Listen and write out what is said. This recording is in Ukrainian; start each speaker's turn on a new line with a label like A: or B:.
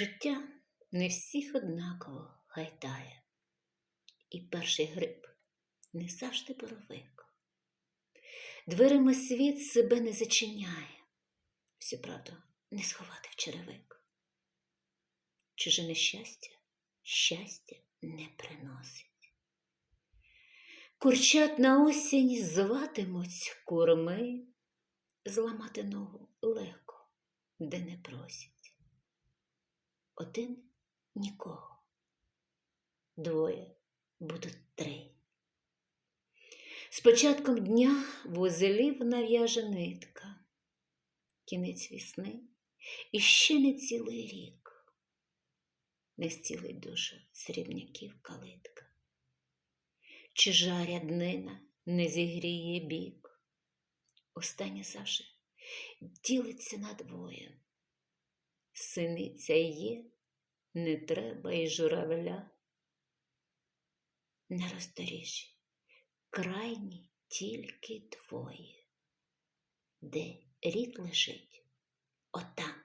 A: Життя не всіх однаково гайтає, і перший гриб не завжди боровик. Дверима світ себе не зачиняє, всю правду не сховати в черевик. Чуже нещастя щастя не приносить. Курчат на осінь зватимуть курми, зламати ногу легко, де не просять. Один нікого, двоє будуть три. З початком дня вузелів нав'яже нитка, кінець вісни і ще не цілий рік, не зцілить душу срібняків калитка. Чужа ряднина не зігріє бік, останнє завжди ділиться на двоє. Синиця є, не треба й журавля. Не розторіж, крайні тільки твої, де рід лежить, отам